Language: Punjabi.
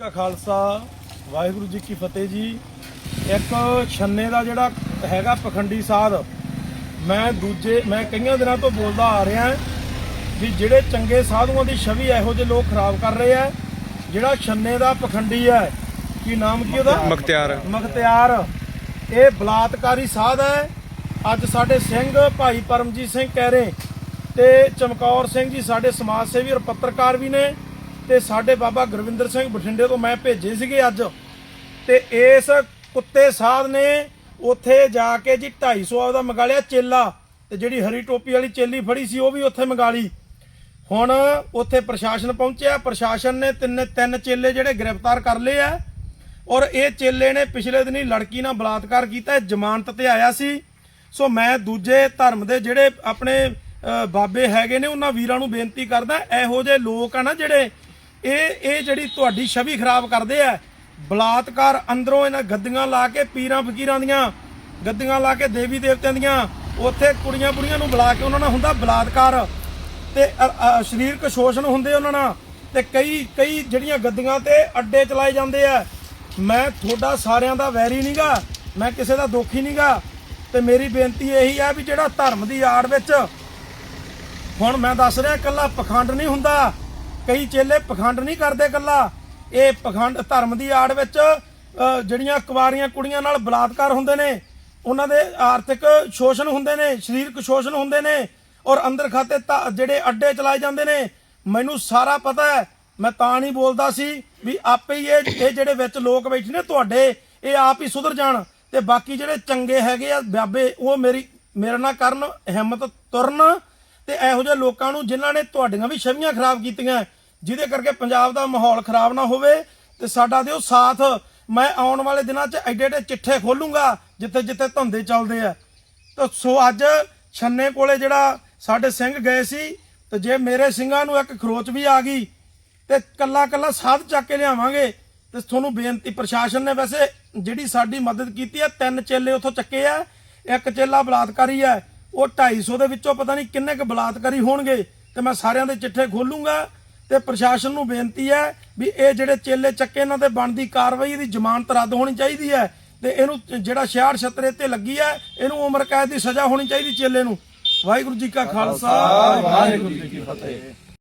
ਕਾ ਖਾਲਸਾ ਵਾਹਿਗੁਰੂ ਜੀ ਕੀ ਫਤਿਹ ਜੀ। ਇੱਕ ਛੰਨੇ ਦਾ ਜਿਹੜਾ ਹੈਗਾ ਪਖੰਡੀ ਸਾਧ ਮੈਂ ਦੂਜੇ ਮੈਂ ਕਈਆਂ ਦਿਨਾਂ ਤੋਂ ਬੋਲਦਾ ਆ ਰਿਹਾ ਵੀ ਜਿਹੜੇ ਚੰਗੇ ਸਾਧੂਆਂ ਦੀ ਛਵੀ ਇਹੋ ਜਿਹੇ ਲੋਕ ਖਰਾਬ ਕਰ ਰਹੇ ਆ ਜਿਹੜਾ ਛੰਨੇ ਦਾ ਪਖੰਡੀ ਹੈ ਕੀ ਨਾਮ ਕੀ ਉਹਦਾ? ਮਖਤਿਆਰ। ਮਖਤਿਆਰ। ਇਹ ਬਲਾਤਕਾਰੀ ਸਾਧ ਹੈ। ਅੱਜ ਸਾਡੇ ਸਿੰਘ ਭਾਈ ਪਰਮਜੀਤ ਸਿੰਘ ਕਹਿਰੇ ਤੇ ਚਮਕੌਰ ਸਿੰਘ ਜੀ ਸਾਡੇ ਸਮਾਜ ਸੇਵੀ ਔਰ ਪੱਤਰਕਾਰ ਵੀ ਨੇ। ਤੇ ਸਾਡੇ ਬਾਬਾ ਗੁਰਵਿੰਦਰ ਸਿੰਘ ਬਠਿੰਡੇ ਤੋਂ ਮੈਂ ਭੇਜੇ ਸੀਗੇ ਅੱਜ। ਤੇ ਇਸ ਕੁੱਤੇ ਸਾਧ ਨੇ ਉੱਥੇ ਜਾ ਕੇ ਜੀ 250 ਆਪਦਾ ਮੰਗਾ ਲਿਆ ਚੇਲਾ। ਤੇ ਜਿਹੜੀ ਹਰੀ ਟੋਪੀ ਵਾਲੀ ਚੇਲੀ ਫੜੀ ਸੀ, ਉਹ ਵੀ ਉੱਥੇ ਮੰਗਾ ਲਈ। ਹੁਣ ਉੱਥੇ ਪ੍ਰਸ਼ਾਸਨ ਪਹੁੰਚਿਆ। ਪ੍ਰਸ਼ਾਸਨ ਨੇ ਤਿੰਨ ਤਿੰਨ ਚੇਲੇ ਜਿਹੜੇ ਗ੍ਰਿਫਤਾਰ ਕਰ ਲਏ ਆ। ਔਰ ਇਹ ਚੇਲੇ ਨੇ ਪਿਛਲੇ ਦਿਨੀ ਲੜਕੀ ਨਾਲ ਬਲਾਤਕਾਰ ਕੀਤਾ ਜ਼ਮਾਨਤ ਤੇ ਆਇਆ ਸੀ। ਸੋ ਮੈਂ ਦੂਜੇ ਧਰਮ ਦੇ ਜਿਹੜੇ ਆਪਣੇ ਬਾਬੇ ਹੈਗੇ ਨੇ, ਉਹਨਾਂ ਵੀਰਾਂ ਨੂੰ ਬੇਨਤੀ ਕਰਦਾ, ਇਹੋ ਜਿਹੇ ਲੋਕ ਆ ਨਾ ਜਿਹੜੇ ਇਹ ਇਹ ਜਿਹੜੀ ਤੁਹਾਡੀ ਛਵੀ ਖਰਾਬ ਕਰਦੇ ਆ, ਬਲਾਤਕਾਰ ਅੰਦਰੋਂ ਇਹਨਾਂ ਗੱਦੀਆਂ ਲਾ ਕੇ ਪੀਰਾਂ ਫਕੀਰਾਂ ਦੀਆਂ, ਗੱਦੀਆਂ ਲਾ ਕੇ ਦੇਵੀ ਦੇਵਤਿਆਂ ਦੀਆਂ, ਉੱਥੇ ਕੁੜੀਆਂ ਬੁੜੀਆਂ ਨੂੰ ਬੁਲਾ ਕੇ ਉਹਨਾਂ ਨਾਲ ਹੁੰਦਾ ਬਲਾਤਕਾਰ। ਤੇ, ਅ- ਸਰੀਰਕ ਸ਼ੋਸ਼ਣ ਹੁੰਦੇ ਉਹਨਾਂ ਨਾਲ। ਤੇ ਕਈ ਕਈ ਜਿਹੜੀਆਂ ਗੱਦੀਆਂ ਤੇ ਅੱਡੇ ਚਲਾਏ ਜਾਂਦੇ ਆ, ਮੈਂ ਤੁਹਾਡਾ ਸਾਰਿਆਂ ਦਾ ਵੈਰੀ ਨਹੀਂਗਾ ਮੈਂ ਕਿਸੇ ਦਾ ਦੋਖੀ ਨਹੀਂਗਾ ਤੇ ਮੇਰੀ ਬੇਨਤੀ ਇਹੀ ਹੈ ਵੀ ਜਿਹੜਾ ਧਰਮ ਦੀ ਆੜ ਵਿੱਚ, ਹੁਣ ਮੈਂ ਦੱਸ ਰਿਹਾ, ਇਕੱਲਾ ਪਖੰਡ ਨਹੀਂ ਹੁੰਦਾ। ਕਈ ਚੇਲੇ ਪਖੰਡ ਨਹੀਂ ਕਰਦੇ ਕੱਲਾ ਇਹ ਪਖੰਡ ਧਰਮ ਦੀ ਆੜ ਵਿੱਚ ਜਿਹੜੀਆਂ ਕੁਵਾਰੀਆਂ ਕੁੜੀਆਂ ਨਾਲ ਬਲਾਤਕਾਰ ਹੁੰਦੇ ਨੇ, ਉਹਨਾਂ ਦੇ ਆਰਥਿਕ ਸ਼ੋਸ਼ਣ ਹੁੰਦੇ ਨੇ, ਸਰੀਰਕ ਸ਼ੋਸ਼ਣ ਹੁੰਦੇ ਨੇ ਔਰ ਅੰਦਰ ਖਾਤੇ ਤਾਂ, ਜਿਹੜੇ ਅੱਡੇ ਚਲਾਏ ਜਾਂਦੇ ਨੇ, ਮੈਨੂੰ ਸਾਰਾ ਪਤਾ ਹੈ। ਮੈਂ ਤਾਂ ਨਹੀਂ ਬੋਲਦਾ ਸੀ ਵੀ ਆਪੇ ਹੀ ਇਹ ਇਹ ਜਿਹੜੇ ਵਿੱਚ ਲੋਕ ਬੈਠੇ ਨੇ ਤੁਹਾਡੇ, ਇਹ ਆਪ ਹੀ ਸੁਧਰ ਜਾਣ ਤੇ ਬਾਕੀ ਜਿਹੜੇ ਚੰਗੇ ਹੈਗੇ ਆ ਬਾਬੇ, ਉਹ ਮੇਰੀ, ਮੇਰੇ ਨਾਲ ਕਰਨ, ਹਿੰਮਤ ਤੁਰਨ ਤੇ ਇਹੋ ਜਿਹੇ ਲੋਕਾਂ ਨੂੰ ਜਿਨ੍ਹਾਂ ਨੇ ਤੁਹਾਡੀਆਂ ਵੀ ਛਵੀਆਂ ਖਰਾਬ ਕੀਤੀਆਂ ਜਿਹਦੇ ਕਰਕੇ ਪੰਜਾਬ ਦਾ ਮਾਹੌਲ ਖਰਾਬ ਨਾ ਹੋਵੇ ਤੇ ਸਾਡਾ ਦਿਓ ਸਾਥ। ਮੈਂ ਆਉਣ ਵਾਲੇ ਦਿਨਾਂ 'ਚ ਐਡੇ ਐਡੇ ਚਿੱਠੇ ਖੋਲੂੰਗਾ, ਜਿੱਥੇ ਜਿੱਥੇ ਧੰਦੇ ਚੱਲਦੇ ਆ। ਤਾਂ ਸੋ ਅੱਜ ਛੰਨੇ ਕੋਲੇ ਜਿਹੜਾ ਸਾਡੇ ਸਿੰਘ ਗਏ ਸੀ, ਤੇ ਜੇ ਮੇਰੇ ਸਿੰਘਾਂ ਨੂੰ ਇੱਕ ਖਰੋਚ ਵੀ ਆ ਗਈ, ਤੇ ਕੱਲਾ ਕੱਲਾ ਸਾਧ ਚੱਕ ਕੇ ਲਿਆਵਾਂਗੇ। ਤੇ ਤੁਹਾਨੂੰ ਬੇਨਤੀ, ਪ੍ਰਸ਼ਾਸਨ ਨੇ ਵੈਸੇ ਜਿਹੜੀ ਸਾਡੀ ਮਦਦ ਕੀਤੀ ਹੈ ਤਿੰਨ ਚੇਲੇ ਉੱਥੋਂ ਚੱਕੇ ਆ। ਇੱਕ ਚੇਲਾ ਬਲਾਤਕਾਰੀ ਹੈ ਉਹ 250 ਦੇ ਵਿੱਚੋਂ ਪਤਾ ਨਹੀਂ ਕਿੰਨੇ ਕੁ ਬਲਾਤਕਾਰੀ ਹੋਣਗੇ। ਤੇ ਮੈਂ ਸਾਰਿਆਂ ਦੇ ਚਿੱਠੇ ਖੋਲੂੰਗਾ। ਤੇ ਪ੍ਰਸ਼ਾਸਨ ਨੂੰ ਬੇਨਤੀ ਹੈ ਵੀ ਇਹ ਜਿਹੜੇ ਚੇਲੇ ਚੱਕੇ ਇਹਨਾਂ ਤੇ ਬਣਦੀ ਕਾਰਵਾਈ ਇਹਦੀ ਜ਼ਮਾਨਤ ਰੱਦ ਹੋਣੀ ਚਾਹੀਦੀ ਹੈ ਤੇ ਇਹਨੂੰ ਜਿਹੜਾ 66 ਛਤਰੇ ਤੇ ਲੱਗੀ ਹੈ, ਇਹਨੂੰ ਉਮਰ ਕੈਦ ਦੀ ਸਜ਼ਾ ਹੋਣੀ ਚਾਹੀਦੀ ਚੇਲੇ ਨੂੰ। ਵਾਹਿਗੁਰੂ ਜੀ ਕਾ ਖਾਲਸਾ। ਵਾਹਿਗੁਰੂ ਜੀ ਕੀ ਫਤਿਹ।